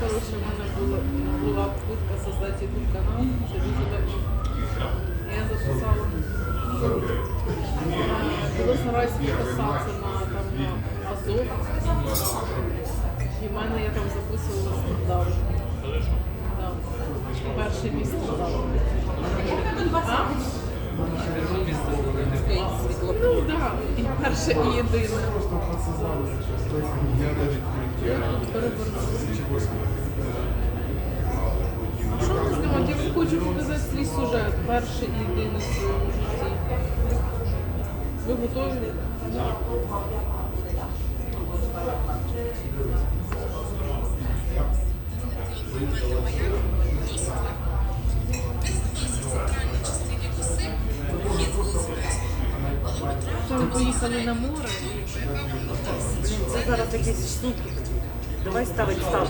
коротше, в мене була, була попитка создати YouTube канал. Я записала. Коли стараюсь підписатися на, там, на Азов. І в мене я там записувала стендап. Да. Перший мій стендап. Ну так, і перше і єдине. Що ми знімати? Я вам хочу показати свій сюжет. Перший і єдиний в своєму житті. Ви готові? Ми поїхали на море. Це зараз якісь штуки. Давай ставить став.